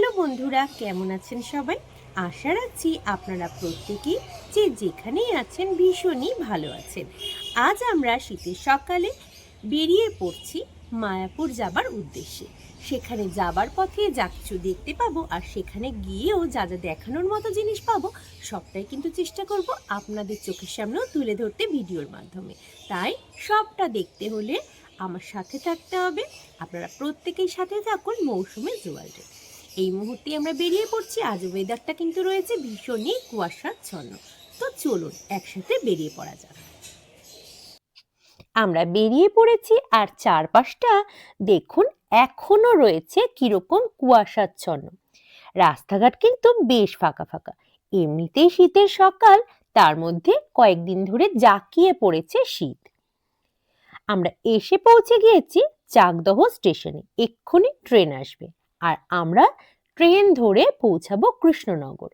Hello বন্ধুরা, কেমন আছেন সবাই? আশা রাখছি আপনারা প্রত্যেকেই যে যেখানেই আছেন ভীষণই ভালো আছেন। আজ আমরা শীতের সকালে বেরিয়ে পড়ছি মায়াপুর যাবার উদ্দেশ্যে। সেখানে যাবার পথে যা কিছু দেখতে পাবো আর সেখানে গিয়েও যা যা দেখানোর মতো জিনিস পাবো, সবটাই কিন্তু চেষ্টা করব আপনাদের চোখের সামনেও তুলে ধরতে ভিডিওর মাধ্যমে। তাই সবটা দেখতে হলে আমার সাথে থাকতে হবে। আপনারা প্রত্যেকেই সাথে থাকুন মৌসুমে জোয়ালটে এই মুহূর্তে আমরা বেরিয়ে পড়ছি। আজ ওয়েদারটা কিন্তু রয়েছে ভীষণই কুয়াশাচ্ছন্ন। তো চলুন, একসাথে বেরিয়ে পড়া যাক। আমরা বেরিয়ে পড়েছি আর চারপাশটা দেখুন এখনও রয়েছে কীরকম কুয়াশাচ্ছন্ন। রাস্তাঘাট কিন্তু বেশ ফাঁকা ফাঁকা। এমনিতেই শীতের সকাল, তার মধ্যে কয়েকদিন ধরে জাঁকিয়ে পড়েছে শীত। আমরা এসে পৌঁছে গিয়েছি চাকদহ স্টেশনে। এক্ষুনি ট্রেন আসবে। আর আমরা ট্রেন ধরে পৌঁছাবো কৃষ্ণনগর।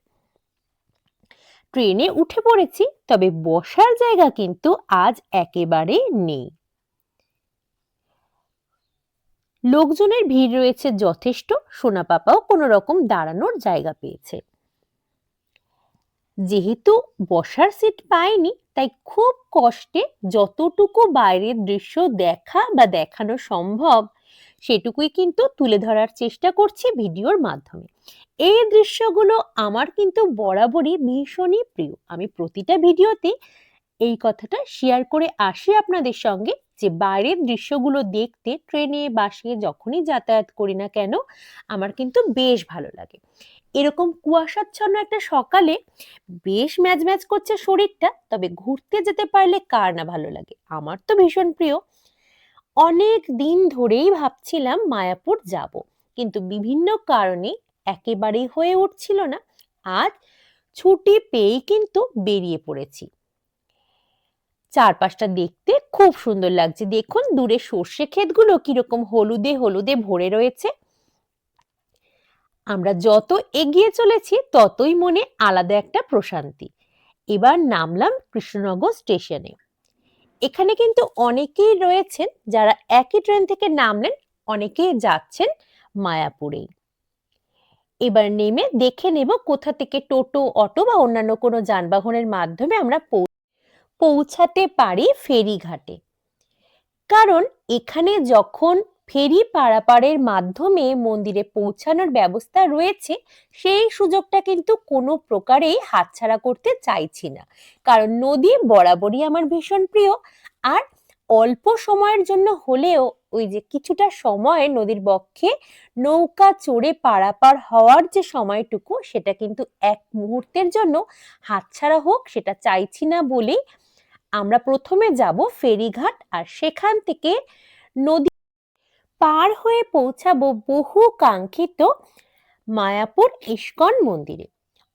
ট্রেনে উঠে পড়েছি, তবে বসার জায়গা কিন্তু আজ একেবারে নেই। লোকজনের ভিড় রয়েছে যথেষ্ট, সোনা পাপাও কোনো রকম দাঁড়ানোর জায়গা পেয়েছে। যেহেতু বসার সিট পায়নি তাই খুব কষ্টে যতটুকু বাইরের দৃশ্য দেখা বা দেখানো সম্ভব সেটুকুই কিন্তু তুলে ধরার চেষ্টা করছি ভিডিওর মাধ্যমে। এই দৃশ্যগুলো আমার কিন্তু বরাবরই ভীষণই প্রিয়। আমি প্রতিটা ভিডিওতে এই কথাটা শেয়ার করে আসি আপনাদের সঙ্গে যে বাইরের দৃশ্যগুলো দেখতে, ট্রেনে, বাসে যখনই যাতায়াত করি না কেন, আমার কিন্তু বেশ ভালো লাগে। এরকম কুয়াশাচ্ছন্ন একটা সকালে বেশ ম্যাচ ম্যাচ করছে শরীরটা, তবে ঘুরতে যেতে পারলে কার না ভালো লাগে? আমার তো ভীষণ প্রিয়। অনেক দিন ধরেই ভাবছিলাম মায়াপুর যাব, কিন্তু বিভিন্ন কারণে একেবারেই হয়ে উঠছিল না। আজ ছুটি পেয়েই কিন্তু বেরিয়ে পড়েছি। চারপাশটা দেখতে খুব সুন্দর লাগছে। দেখুন, দূরে সর্ষে ক্ষেতগুলো কীরকম হলুদে হলুদে ভরে রয়েছে। আমরা যত এগিয়ে চলেছি, ততই মনে আলাদা একটা প্রশান্তি। এবার নামলাম কৃষ্ণনগর স্টেশনে। এখানে কিন্তু অনেকেই রয়েছেন যারা একই ট্রেন থেকে নামলেন, অনেকেই যাচ্ছেন মায়াপুরেই এবার নেমে দেখে নেব কোথা থেকে টোটো, অটো বা অন্যান্য কোনো যানবাহনের মাধ্যমে আমরা পৌঁছাতে পারি ফেরিঘাটে। কারণ এখানে যখন ফেরি পারাপারের মাধ্যমে মন্দিরে পৌঁছানোর ব্যবস্থা রয়েছে, সেই সুযোগটা কিন্তু কোনো প্রকারেই হাতছাড়া করতে চাইছি না। কারণ নদী বরাবরই আমার ভীষণ প্রিয়, আর অল্প সময়ের জন্য হলেও ওই যে কিছুটা সময় নদীর বক্ষে নৌকা চড়ে পারাপার হওয়ার যে সময়টুকু, সেটা কিন্তু এক মুহূর্তের জন্য হাতছাড়া হোক, সেটা চাইছি না বলেই আমরা প্রথমে যাব ফেরিঘাট, আর সেখান থেকে নদী পার হয়ে পৌঁছাবো বহু কাঙ্ক্ষিত মায়াপুর ইস্কন মন্দিরে।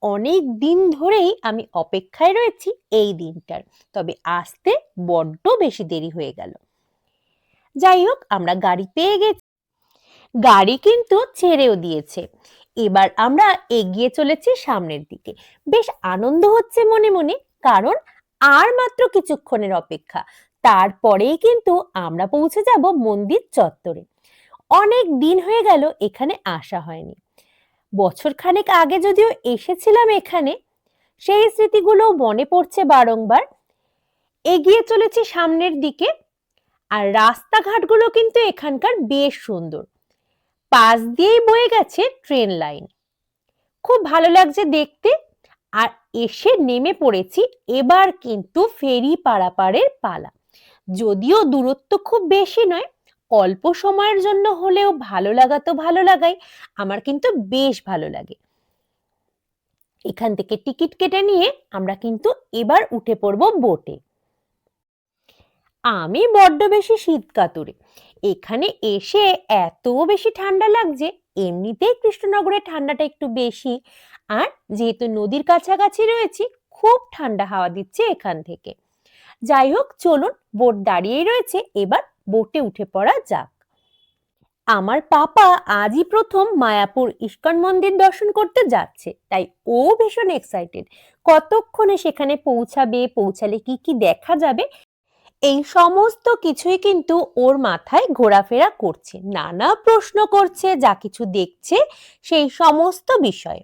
অনেক দিন ধরেই আমি অপেক্ষায় রয়েছি এই দিনটার, তবে আসতে বড্ড বেশি দেরি হয়ে গেল। যাই হোক, আমরা গাড়ি পেয়ে গেছি। গাড়ি কিন্তু ছেড়েও দিয়েছে। এবার আমরা এগিয়ে চলেছি সামনের দিকে। বেশ আনন্দ হচ্ছে মনে মনে, কারণ আর মাত্র কিছুক্ষণের অপেক্ষা। তারপরেই কিন্তু আমরা পৌঁছে যাব মন্দির চত্বরে। অনেক দিন হয়ে গেল এখানে আসা হয়নি। বছর খানেক আগে যদিও এসেছিলাম এখানে, সেই স্মৃতিগুলো মনে পড়ছে বারংবার। এগিয়ে চলেছি সামনের দিকে আর রাস্তাঘাটগুলো কিন্তু এখানকার বেশ সুন্দর। পাশ দিয়েই বয়ে গেছে ট্রেন লাইন। খুব ভালো লাগছে দেখতে আর এসে নেমে পড়েছি এবার কিন্তু ফেরি পারাপারের পালা। যদিও দূরত্ব খুব বেশি নয় অল্প সময়ের জন্য হলেও ভালো লাগা তো ভালো লাগাই, আমার কিন্তু বেশ ভালো লাগে। এখান থেকে টিকিট কেটে নিয়ে আমরা কিন্তু এবার উঠে পড়ব বোটে। আমি বড্ড বেশি শীত কাতুরে, এখানে এসে এত বেশি ঠান্ডা লাগছে, এমনিতেই কৃষ্ণনগরে ঠান্ডাটা একটু বেশি, আর যেহেতু নদীর কাছাকাছি রয়েছি, খুব ঠান্ডা হাওয়া দিচ্ছে এখান থেকে। যাই হোক, চলুন বোট দাঁড়িয়েই রয়েছে, এবার বোটে উঠে পড়া যাক। আমার পাপা আজই প্রথম মায়াপুর ইস্কন মন্দির দর্শন করতে যাচ্ছে, তাই ও ভীষণ এক্সাইটেড কতক্ষণে সেখানে পৌঁছাবে, পৌঁছালে কি কি দেখা যাবে, এই সমস্ত কিছুই কিন্তু ওর মাথায় ঘোরাফেরা করছে, নানা প্রশ্ন করছে, যা কিছু দেখছে, সেই সমস্ত বিষয়ে।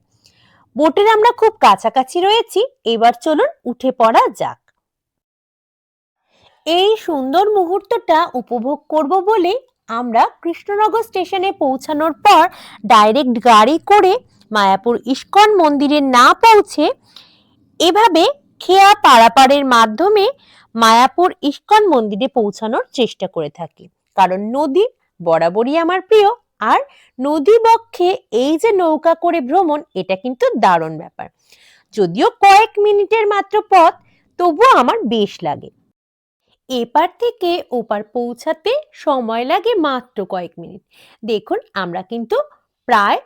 বোটের আমরা খুব কাছাকাছি রয়েছি, এবার চলুন উঠে পড়া যাক। এই সুন্দর মুহূর্তটা উপভোগ করব বলে আমরা কৃষ্ণনগর স্টেশনে পৌঁছানোর পর ডাইরেক্ট গাড়ি করে মায়াপুর ইস্কন মন্দিরে না পৌঁছে এভাবে খেয়া পারাপারের মাধ্যমে মায়াপুর ইস্কন মন্দিরে পৌঁছানোর চেষ্টা করে থাকি। কারণ নদী বরাবরই আমার প্রিয় আর নদী বক্ষে এই যে নৌকা করে ভ্রমণ, এটা কিন্তু দারুণ ব্যাপার। যদিও কয়েক মিনিটের মাত্র পথ, তবুও আমার বেশ লাগে। এপার থেকে ওপার পৌঁছাতে সময় লাগে মাত্র কয়েক মিনিট। দেখুন, আমরা কিন্তু প্রায়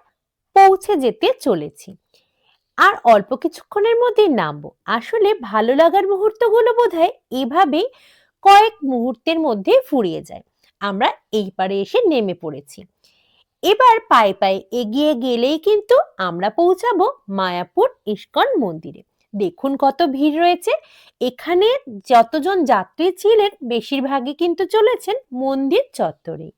পৌঁছে যেতে চলেছি। আর অল্প কিছুক্ষণের মধ্যে নামবো। আসলে ভালো লাগার মুহূর্তগুলো বোধহয় এভাবেই কয়েক মুহূর্তের মধ্যে ফুরিয়ে যায়। আমরা এই পারে এসে নেমে পড়েছি। এবার পায়ে পায়ে এগিয়ে গেলেই কিন্তু আমরা পৌঁছাবো মায়াপুর ইস্কন মন্দিরে। দেখুন কত ভিড় রয়েছে। এখানে যতজন যাত্রী ছিলেন, বেশিরভাগই কিন্তু চলেছেন মন্দির চত্বরে।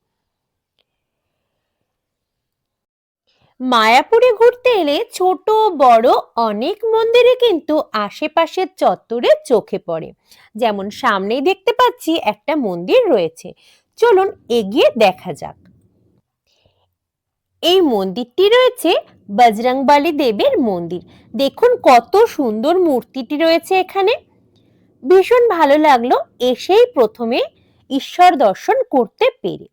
মায়াপুরে ঘুরতে এলে ছোট, বড় অনেক মন্দিরে কিন্তু আশেপাশের চত্বরে চোখে পড়ে। যেমন সামনেই দেখতে পাচ্ছি একটা মন্দির রয়েছে। চলুন এগিয়ে দেখা যাক। এই মন্দিরটি রয়েছে বজরংবলী দেবের মন্দির। দেখুন কত সুন্দর মূর্তিটি রয়েছে এখানে। ভীষণ ভালো লাগল এসেই প্রথমে ঈশ্বর দর্শন করতে পেরে।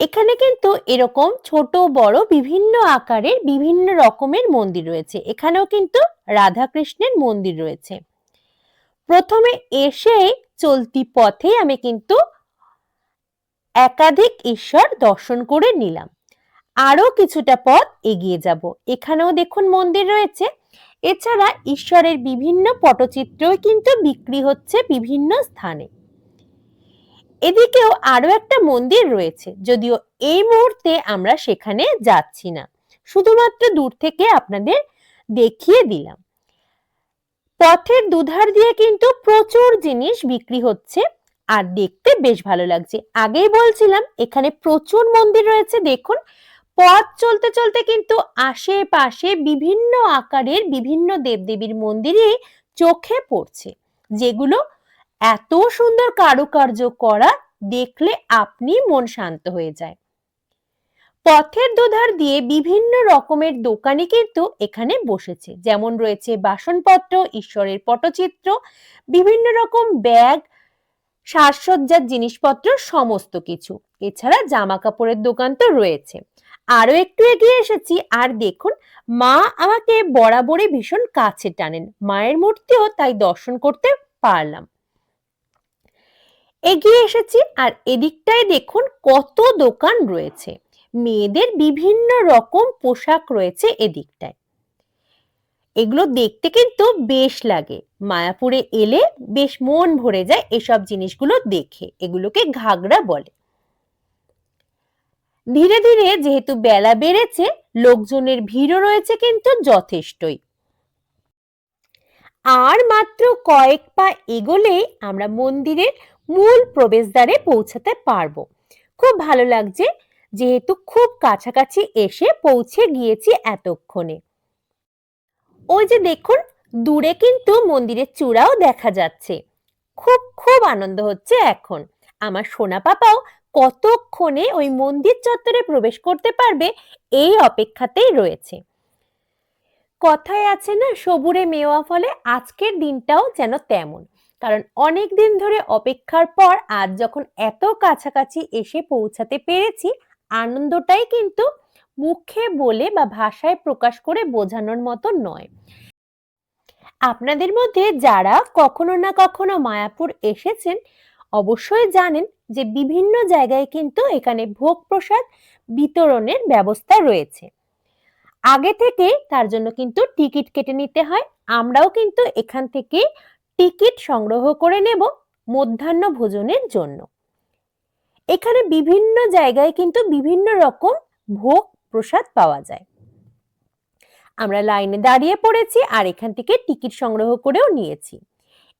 এখানে কিন্তু এরকম ছোট, বড়, বিভিন্ন আকারের, বিভিন্ন রকমের মন্দির রয়েছে। এখানেও কিন্তু রাধা কৃষ্ণের মন্দির রয়েছে। প্রথমে এসে চলতি পথে আমি কিন্তু একাধিক ঈশ্বর দর্শন করে নিলাম। আরও কিছুটা পথ এগিয়ে যাব। এখানেও দেখুন মন্দির রয়েছে। এছাড়া ঈশ্বরের বিভিন্ন পটচিত্রও কিন্তু বিক্রি হচ্ছে বিভিন্ন স্থানে। এদিকেও আরও একটা মন্দির রয়েছে, যদিও এই মুহূর্তে আমরা সেখানে যাচ্ছি না। শুধুমাত্র দূর থেকে আপনাদের দেখিয়ে দিলাম। পথের দুধার দিয়ে কিন্তু প্রচুর জিনিস বিক্রি হচ্ছে। আর দেখতে বেশ ভালো লাগছে। আগেই বলছিলাম, এখানে প্রচুর মন্দির রয়েছে, দেখুন। পথ চলতে চলতে কিন্তু আশেপাশে বিভিন্ন আকারের বিভিন্ন দেবদেবীর মন্দিরে চোখে পড়ছে, যেগুলো এত সুন্দর কারুকার্য করা দেখলে আপনি মন শান্ত হয়ে যায়। পথের দুধার দিয়ে বিভিন্ন রকমের দোকানে কিন্তু এখানে বসেছে, যেমন রয়েছে বাসনপত্র, ঈশ্বরের পটচিত্র, বিভিন্ন রকম ব্যাগ সাজসজ্জার জিনিসপত্র, সমস্ত কিছু। এছাড়া জামা কাপড়ের দোকান তো রয়েছে। আরও একটু এগিয়ে এসেছি, আর দেখুন, মা আমাকে বরাবরই ভীষণ কাছে টানেন। মায়ের মূর্তিও তাই দর্শন করতে পারলাম। এগিয়ে এসেছি, আর এদিকটায় দেখুন কত দোকান রয়েছে। মেয়েদের বিভিন্ন রকম পোশাক রয়েছে এদিকটায়। এগুলো দেখতে কিন্তু বেশ লাগে। মায়াপুরে এলে বেশ মন ভরে যায় এসব জিনিসগুলো দেখে, এগুলোকে ঘাগরা বলে। ধীরে ধীরে যেহেতু বেলা বেড়েছে, লোকজনের ভিড়ও রয়েছে কিন্তু যথেষ্টই। আর মাত্র কয়েক পা এগোলেই আমরা মন্দিরের মূল প্রবেশদ্বারে পৌঁছাতে পারব। খুব ভালো লাগছে, যেহেতু খুব কাছাকাছি এসে পৌঁছে গিয়েছি এতক্ষণে। ওই যে দেখুন, দূরে কিন্তু মন্দিরের চূড়াও দেখা যাচ্ছে। খুব খুব আনন্দ হচ্ছে এখন। আমার সোনা পাপাও কতক্ষণে ওই মন্দির চত্বরে প্রবেশ করতে পারবে এই অপেক্ষাতেই রয়েছে। কথায় আছে না, সবুরে মেওয়া ফলে আজকের দিনটাও যেন তেমন। কারণ অনেক দিন ধরে অপেক্ষার পর আজ যখন এত কাছাকাছি এসে পৌঁছাতে পেরেছি, আনন্দটাই কিন্তু মুখে বলে বা ভাষায় প্রকাশ করে বোঝানোর মতো নয়। আপনাদের মধ্যে যারা কখনো না কখনো মায়াপুর এসেছেন, অবশ্যই জানেন যে বিভিন্ন জায়গায় কিন্তু এখানে ভোগ প্রসাদ বিতরণের ব্যবস্থা রয়েছে। আগে থেকে তার জন্য কিন্তু টিকিট কেটে নিতে হয়। আমরাও কিন্তু এখান থেকে টিকিট সংগ্রহ করে নেব মধ্যাহ্ন ভোজনের জন্য। এখানে বিভিন্ন জায়গায় কিন্তু বিভিন্ন রকম ভোগ প্রসাদ পাওয়া যায়। আমরা লাইনে দাঁড়িয়ে পড়েছি আর এখান থেকে টিকিট সংগ্রহ করেও নিয়েছি।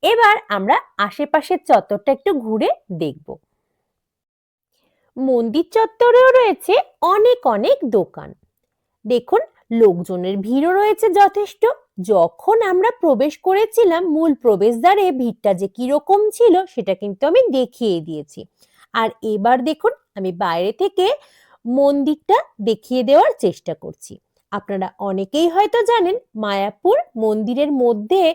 এবার আমরা আশেপাশের চত্বরটা একটু ঘুরে দেখব। মন্দির চত্বরেও রয়েছে অনেক অনেক দোকান। দেখুন, লোকজনের ভিড়ও রয়েছে যথেষ্ট। যখন আমরা প্রবেশ করেছিলাম, মূল প্রবেশদ্বারে ভিড়টা যে কীরকম ছিল, সেটা কিন্তু আমি দেখিয়ে দিয়েছি। আর এবার দেখুন, আমি বাইরে থেকে মন্দিরটা দেখিয়ে দেওয়ার চেষ্টা করছি। আপনারা অনেকেই হয়তো জানেন মায়াপুর মন্দিরের মধ্যে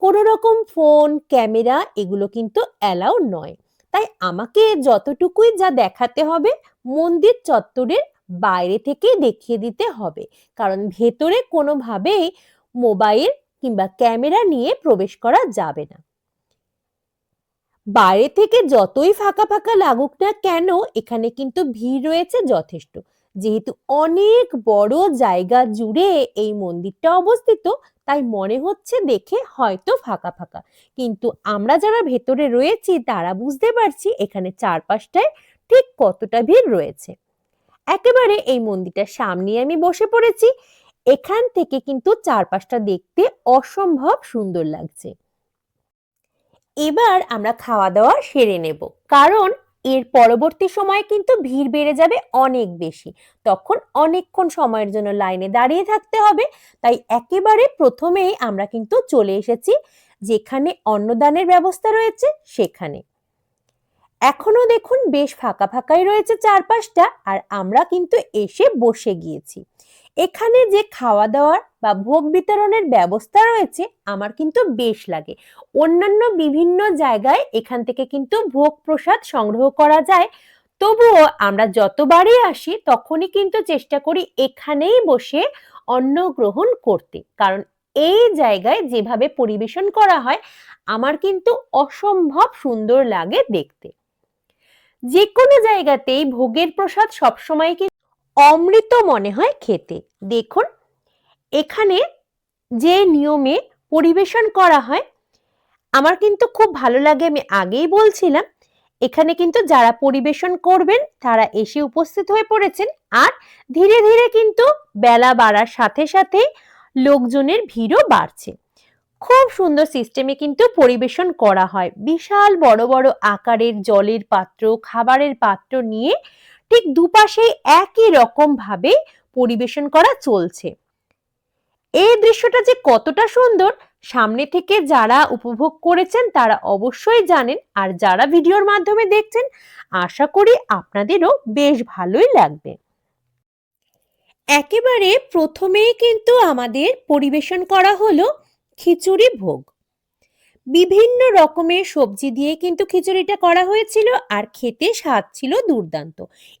কোনো রকম ফোন, ক্যামেরা এগুলো কিন্তু অ্যালাউ নয়। তাই আমাকে যতটুকুই যা দেখাতে হবে, মন্দির চত্বরের বাইরে থেকেই দেখিয়ে দিতে হবে। কারণ ভেতরে কোনোভাবেই মোবাইল কিংবা ক্যামেরা নিয়ে প্রবেশ করা যাবে না। বাইরে থেকে যতই ফাঁকা ফাঁকা লাগুক না কেন, এখানে কিন্তু ভিড় রয়েছে যথেষ্ট। যেহেতু অনেক বড় জায়গা জুড়ে এই মন্দিরটা অবস্থিত, তাই মনে হচ্ছে দেখে হয়তো ফাঁকা ফাঁকা। কিন্তু আমরা যারা ভেতরে রয়েছি, তারা বুঝতে পারছি এখানে চারপাশটায় ঠিক কতটা ভিড় রয়েছে। একেবারে এই মন্দিরটার সামনে আমি বসে পড়েছি। এখান থেকে কিন্তু চারপাশটা দেখতে অসম্ভব সুন্দর লাগছে। এবার আমরা খাওয়া দাওয়া সেরে নেব। কারণ এর পরবর্তী সময়ে কিন্তু ভিড় বেড়ে যাবে অনেক বেশি। তখন অনেকক্ষণ সময়ের জন্য লাইনে দাঁড়িয়ে থাকতে হবে। তাই একেবারে প্রথমেই আমরা কিন্তু চলে এসেছি যেখানে অন্নদানের ব্যবস্থা রয়েছে, সেখানে। এখনও দেখুন বেশ ফাঁকা ফাঁকাই রয়েছে চারপাশটা, আর আমরা কিন্তু এসে বসে গিয়েছি। এখানে যে খাওয়া দাওয়ার বা ভোগ বিতরণের ব্যবস্থা রয়েছে, আমার কিন্তু বেশ লাগে। অন্যান্য বিভিন্ন জায়গায় এখান থেকে কিন্তু ভোগ প্রসাদ সংগ্রহ করা যায়। তবুও আমরা যতবারই আসি, তখনই কিন্তু চেষ্টা করি এখানেই বসে অন্ন গ্রহণ করতে। কারণ এই জায়গায় যেভাবে পরিবেশন করা হয়, আমার কিন্তু অসম্ভব সুন্দর লাগে দেখতে। যে কোনো জায়গাতেই ভোগের প্রসাদ সবসময় কিন্তু অমৃত মনে হয় খেতে। দেখুন, এখানে যে নিয়মে পরিবেশন করা হয়, আমার কিন্তু খুব ভালো লাগে, আমি আগেই বলছিলাম, এখানে কিন্তু যারা পরিবেশন করবেন, তারা এসে উপস্থিত হয়ে পড়েছেন, আর ধীরে ধীরে কিন্তু বেলা বাড়ার সাথে সাথে লোকজনের ভিড়ও বাড়ছে। খুব সুন্দর সিস্টেমে কিন্তু পরিবেশন করা হয়। বিশাল বড় বড় আকারের জলের পাত্র, খাবারের পাত্র নিয়ে ঠিক দুপাশে একই রকম ভাবে পরিবেশন করা চলছে। এই দৃশ্যটা যে কতটা সুন্দর, সামনে থেকে যারা উপভোগ করেছেন তারা অবশ্যই জানেন। আর যারা ভিডিওর মাধ্যমে দেখছেন, আশা করি আপনাদেরও বেশ ভালোই লাগবে। একেবারে প্রথমেই কিন্তু আমাদের পরিবেশন করা হলো খিচুড়ি ভোগ। বিভিন্ন রকমের সবজি দিয়ে কিন্তু খিচুড়িটা করা হয়েছিল আর খেতে স্বাদ ছিল দুর্দান্ত।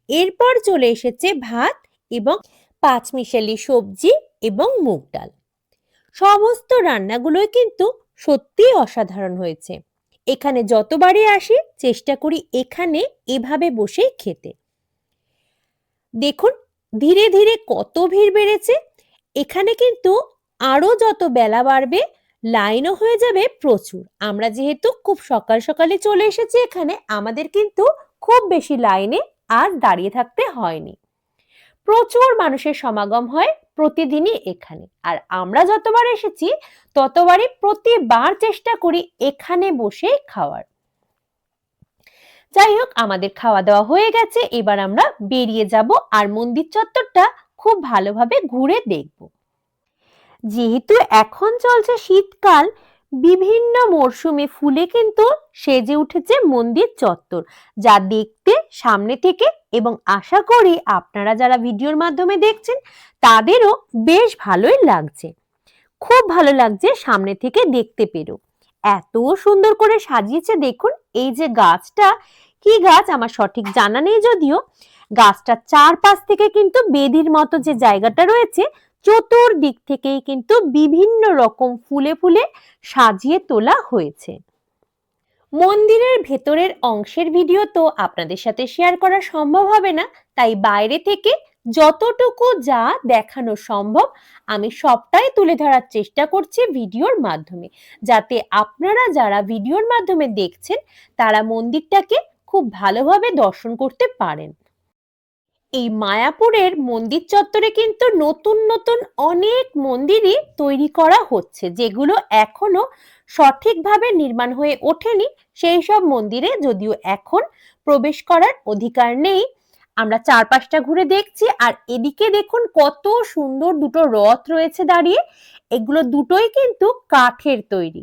এরপর চলে এসেছে ভাত এবং পাঁচমিশালি সবজি এবং মুগ ডাল। সমস্ত রান্নাগুলোই কিন্তু সত্যি অসাধারণ হয়েছে। এখানে যতবারই আসি, চেষ্টা করি এখানে এভাবে বসে খেতে। দেখুন, ধীরে ধীরে কত ভিড় বেড়েছে। এখানে কিন্তু আরও যত বেলা বাড়বে লাইনও হয়ে যাবে প্রচুর। আমরা যেহেতু খুব সকাল সকালে চলে এসেছি এখানে, আমাদের কিন্তু খুব বেশি লাইনে আর দাঁড়িয়ে থাকতে হয়নি। প্রচুর মানুষের সমাগম হয় প্রতিদিনই এখানে। আর আমরা যতবার এসেছি, ততবারই প্রতিবার চেষ্টা করি এখানে বসে খাওয়ার। যাই হোক, আমাদের খাওয়া দাওয়া হয়ে গেছে। এবার আমরা বেরিয়ে যাব আর মন্দির চত্বরটা খুব ভালোভাবে ঘুরে দেখব। যেহেতু এখন চলছে শীতকাল, বিভিন্ন মরশুমে ফুলে কিন্তু সেজে উঠেছে মন্দির চত্বর। যা দেখতে, সামনে থেকে এবং আশা করি আপনারা যারা ভিডিওর মাধ্যমে দেখছেন, তাদেরও বেশ ভালোই লাগছে। খুব ভালো লাগছে সামনে থেকে দেখতে পেরো। এত সুন্দর করে সাজিয়েছে দেখুন, এই যে গাছটা, কি গাছ আমার সঠিক জানা নেই যদিও। গাছটার চারপাশ থেকে কিন্তু বেদির মতো যে জায়গাটা রয়েছে চতুর্দিক থেকেই কিন্তু বিভিন্ন রকম ফুলে ফুলে সাজিয়ে তোলা হয়েছে। মন্দিরের ভেতরের অংশের ভিডিও তো আপনাদের সাথে শেয়ার করা সম্ভব হবে না, তাই বাইরে থেকে যতটুকু যা দেখানো সম্ভব আমি সবটাই তুলে ধরার চেষ্টা করছি ভিডিওর মাধ্যমে। যাতে আপনারা যারা ভিডিওর মাধ্যমে দেখছেন, তারা মন্দিরটাকে খুব ভালোভাবে দর্শন করতে পারেন। এই মায়াপুরের মন্দির চত্বরে কিন্তু নতুন নতুন অনেক মন্দিরই তৈরি করা হচ্ছে, যেগুলো এখনও সঠিকভাবে নির্মাণ হয়ে ওঠেনি। সেই সব মন্দিরে যদিও এখন প্রবেশ করার অধিকার নেই, আমরা চারপাশটা ঘুরে দেখছি, আর এদিকে দেখুন কত সুন্দর দুটো রথ রয়েছে দাঁড়িয়ে, এগুলো দুটোই কিন্তু কাঠের তৈরি।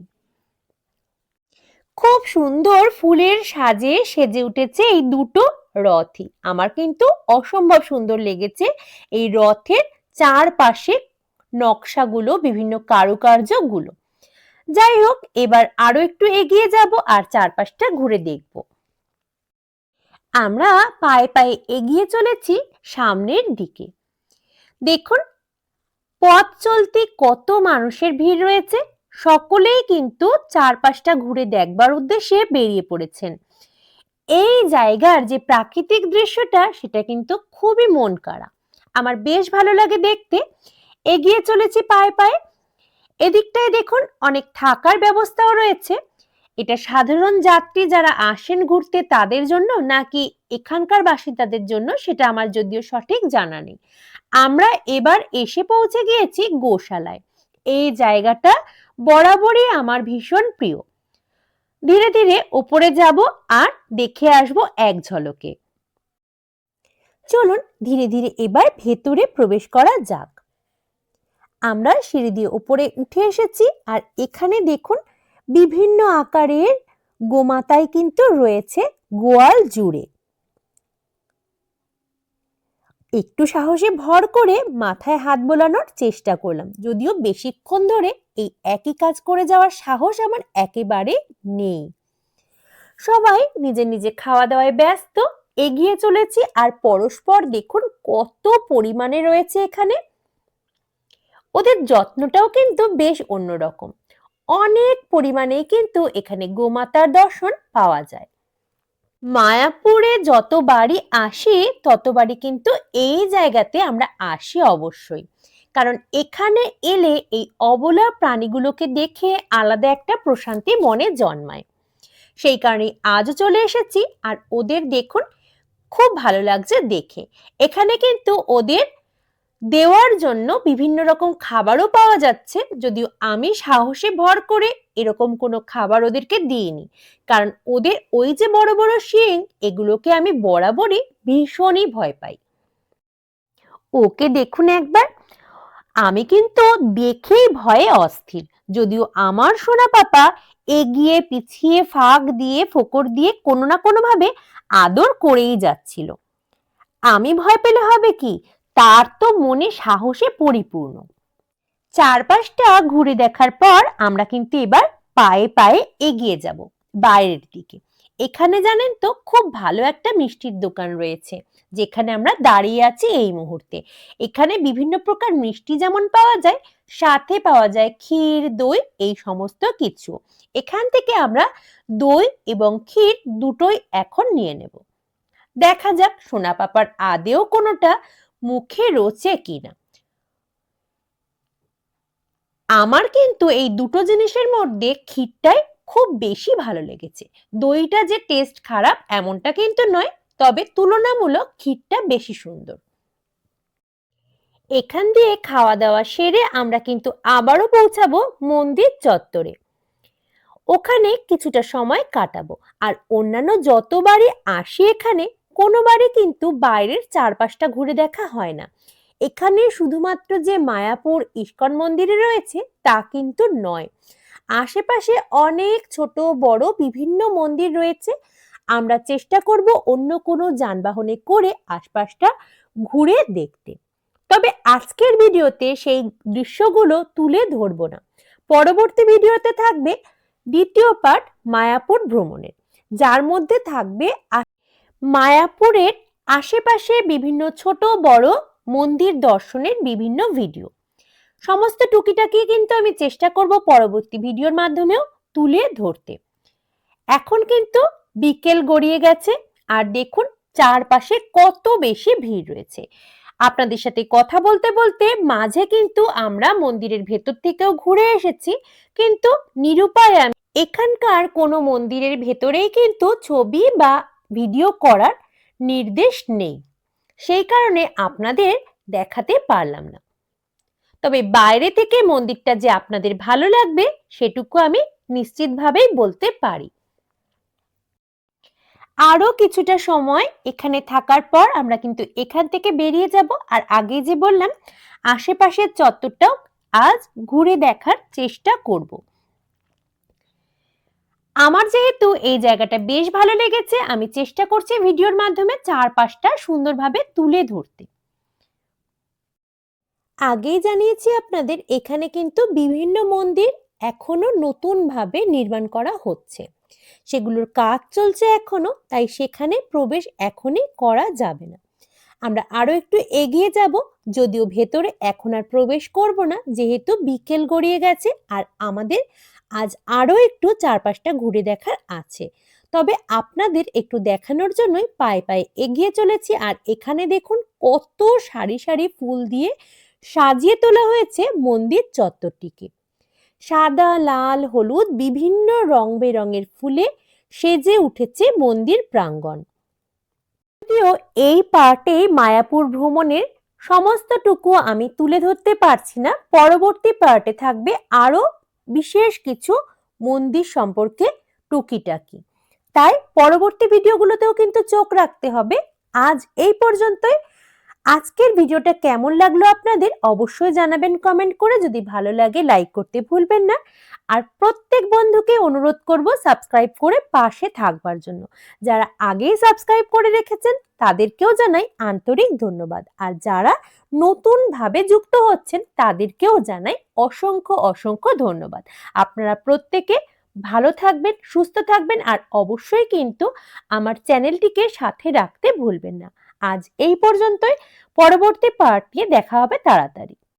খুব সুন্দর ফুলের সাজে সেজে উঠেছে এই দুটো রথই। আমার কিন্তু অসম্ভব সুন্দর লেগেছে এই রথের চারপাশে নকশাগুলো, বিভিন্ন কারুকার্যগুলো। যাই হোক, এবার আরও একটু এগিয়ে যাব আর চারপাশটা ঘুরে দেখব। আমরা পায়ে পায়ে এগিয়ে চলেছি সামনের দিকে। দেখুন, পথ চলতে কত মানুষের ভিড় রয়েছে। সকলেই কিন্তু চারপাশটা ঘুরে দেখবার উদ্দেশ্যে বেরিয়ে পড়েছেন। এই জায়গার যে প্রাকৃতিক দৃশ্যটা, সেটা কিন্তু খুবই মন কাড়া। আমার বেশ ভালো লাগে দেখতে। এগিয়ে চলেছি পায়ে পায়ে। এদিকটায় দেখুন, অনেক থাকার ব্যবস্থাও রয়েছে। এটা সাধারণ যাত্রী যারা আসেন ঘুরতে, তাদের জন্য নাকি এখানকার বাসিন্দাদের জন্য, সেটা আমার যদিও সঠিক জানা নেই। আমরা এবার এসে পৌঁছে গিয়েছি গোশালায়। এই জায়গাটা বরাবরই আমার ভীষণ প্রিয়। ধীরে ধীরে ওপরে যাব আর দেখে আসব এক ঝলকে। চলুন ধীরে ধীরে এবার ভেতরে প্রবেশ করা যাক। আমরা সিঁড়ি দিয়ে উপরে উঠে এসেছি আর এখানে দেখুন বিভিন্ন আকারের গোমাতায় কিন্তু রয়েছে গোয়াল জুড়ে। একটু সাহসে ভর করে মাথায় হাত বোলানোর চেষ্টা করলাম। যদিও বেশিক্ষণ ধরে এই একই কাজ করে যাওয়ার সাহস আমার একেবারে নেই। সবাই নিজে নিজে খাওয়া দাওয়ায় ব্যস্ত, এগিয়ে চলেছি আর পরস্পর দেখুন কত পরিমাণে রয়েছে এখানে। ওদের যত্নটাও কিন্তু বেশ অন্যরকম। অনেক পরিমাণে কিন্তু এখানে গোমাতার দর্শন পাওয়া যায়। মায়াপুরে যতবারই আসি ততবারই কিন্তু এই জায়গাতে আমরা আসি অবশ্যই। কারণ এখানে এলে এই অবলা প্রাণীগুলোকে দেখে আলাদা একটা প্রশান্তি মনে জন্মায়। সেই কারণে আজও চলে এসেছি, আর ওদের দেখুন, খুব ভালো লাগছে দেখে। এখানে কিন্তু ওদের দেওয়ার জন্য বিভিন্ন রকম খাবারও পাওয়া যাচ্ছে। যদিও আমি সাহসে ভর করে এরকম কোনো খাবার ওদেরকে দিইনি। কারণ ওদের ওই যে বড় বড় শিং, এগুলোকে আমি বরাবরই ভীষণই ভয় পাই। ওকে দেখুন একবার। আমি কিন্তু দেখেই ভয়ে অস্থির। যদিও আমার সোনা পাপা এগিয়ে, পিছিয়ে, ফাঁক দিয়ে, ফোকর দিয়ে কোনো না কোনো ভাবে আদর করেই যাচ্ছিল। আমি ভয় পেলে হবে কি? তার তো মনে সাহসে পরিপূর্ণ। চারপাশটা ঘুরে দেখার পর আমরা কিন্তু এবার পায়ে পায়ে এগিয়ে যাব বাইরের দিকে। এখানে জানেন তো খুব ভালো একটা মিষ্টির দোকান রয়েছে, যেখানে আমরা দাঁড়িয়ে আছি এই মুহূর্তে। এখানে বিভিন্ন প্রকার মিষ্টি যেমন পাওয়া যায়, সাথে পাওয়া যায় ক্ষীর, দই, এই সমস্ত কিছু। এখান থেকে আমরা দই এবং ক্ষীর দুটোই এখন নিয়ে নেব। দেখা যাক সোনা পাপার আদেও কোনোটা মুখে রোচে কিনা? আমার কিন্তু এই দুটো জিনিসের মধ্যে ক্ষীরটাই খুব বেশি ভালো লেগেছে। দইটা যে টেস্ট খারাপ এমনটা কিন্তু নয়, তবে তুলনামূলক ক্ষীরটা বেশি সুন্দর। এখান দিয়ে খাওয়া দাওয়া সেরে আমরা কিন্তু আবারও পৌঁছাবো মন্দির চত্বরে। ওখানে কিছুটা সময় কাটাবো। আর অন্যান্য যতবারই আসি এখানে কোনোবারই কিন্তু বাইরের চারপাশটা ঘুরে দেখা হয় না। এখানে শুধুমাত্র যে মায়াপুর ইস্কন মন্দিরে রয়েছে, তা কিন্তু নয়। আশেপাশে অনেক ছোট, বড় বিভিন্ন মন্দির রয়েছে। আমরা চেষ্টা করব অন্য কোনো যানবাহনে করে আশপাশটা ঘুরে দেখতে। তবে আজকের ভিডিওতে সেই দৃশ্যগুলো তুলে ধরবো না। পরবর্তী ভিডিওতে থাকবে দ্বিতীয় পার্ট মায়াপুর ভ্রমণের। যার মধ্যে থাকবে মায়াপুরের আশেপাশে বিভিন্ন ছোট বড় মন্দির দর্শনের বিভিন্ন ভিডিও। সমস্ত টুকিটাকি কিন্তু আমি চেষ্টা করব পরবর্তী ভিডিওর মাধ্যমেও তুলে ধরতে। এখন কিন্তু বিকেল গড়িয়ে গেছে আর দেখুন চারপাশে কত বেশি ভিড় রয়েছে। আপনাদের সাথে কথা বলতে বলতে মাঝে কিন্তু আমরা মন্দিরের ভেতর থেকেও ঘুরে এসেছি, কিন্তু নিরুপায় এখানকার কোনো মন্দিরের ভেতরেই কিন্তু ছবি বা ভিডিও করার নির্দেশ নেই। সেই কারণে আপনাদের দেখাতে পারলাম না। তবে বাইরে থেকে মন্দিরটা যে আপনাদের ভালো লাগবে, সেটুকু আমি নিশ্চিতভাবেই বলতে পারি। আরও কিছুটা সময় এখানে থাকার পর আমরা কিন্তু এখান থেকে বেরিয়ে যাব। আর আগে যে বললাম, আশেপাশের চত্বরটাও আজ ঘুরে দেখার চেষ্টা করব। আমার যেহেতু এই জায়গাটা বেশ ভালো লেগেছে, আমি চেষ্টা করছি ভিডিওর মাধ্যমে চারপাশটা সুন্দরভাবে তুলে ধরতে। আগেই জানিয়েছি আপনাদের, এখানে কিন্তু বিভিন্ন মন্দির এখনও নতুন ভাবে নির্মাণ করা হচ্ছে। সেগুলোর কাজ চলছে এখনও, তাই সেখানে প্রবেশ এখনই করা যাবে না। আমরা আরও একটু এগিয়ে যাব, যদিও ভেতরে এখন আর প্রবেশ করব না, যেহেতু বিকেল গড়িয়ে গেছে, আর আমাদের আজ আরও একটু চারপাশটা ঘুরে দেখার আছে। তবে আপনাদের একটু দেখানোর জন্যই পায়ে পায়ে এগিয়ে চলেছি আর এখানে দেখুন কত সারি সারি ফুল দিয়ে সাজিয়ে তোলা হয়েছে মন্দির চত্বরটিকে। সাদা, লাল, হলুদ বিভিন্ন রং বেরঙের ফুলে সেজে উঠেছে মন্দির প্রাঙ্গণ। যদিও এই পার্টে মায়াপুর ভ্রমণের সমস্তটুকু আমি তুলে ধরতে পারছি না, পরবর্তী পার্টে থাকবে আরও বিশেষ কিছু মন্দির সম্পর্কে টুকিটাকি। তাই পরবর্তী ভিডিওগুলোতেও কিন্তু চোখ রাখতে হবে। আজ এই পর্যন্তই। আজকের ভিডিওটা কেমন লাগল আপনাদের অবশ্যই জানাবেন কমেন্ট করে। যদি ভালো লাগে লাইক করতে ভুলবেন না। আর প্রত্যেক বন্ধুকে অনুরোধ করব সাবস্ক্রাইব করে পাশে থাকবার জন্য। যারা আগেই সাবস্ক্রাইব করে রেখেছেন, তাদেরকেও জানাই আন্তরিক ধন্যবাদ। আর যারা নতুন ভাবে যুক্ত হচ্ছেন, তাদেরকেও জানাই অসংখ্য অসংখ্য ধন্যবাদ। আপনারা প্রত্যেকে ভালো থাকবেন, সুস্থ থাকবেন, আর অবশ্যই কিন্তু আমার চ্যানেলটিকে সাথে রাখতে ভুলবেন না। আজ এই পর্যন্তই। পরবর্তী পার্ট নিয়ে দেখা হবে তাড়াতাড়ি।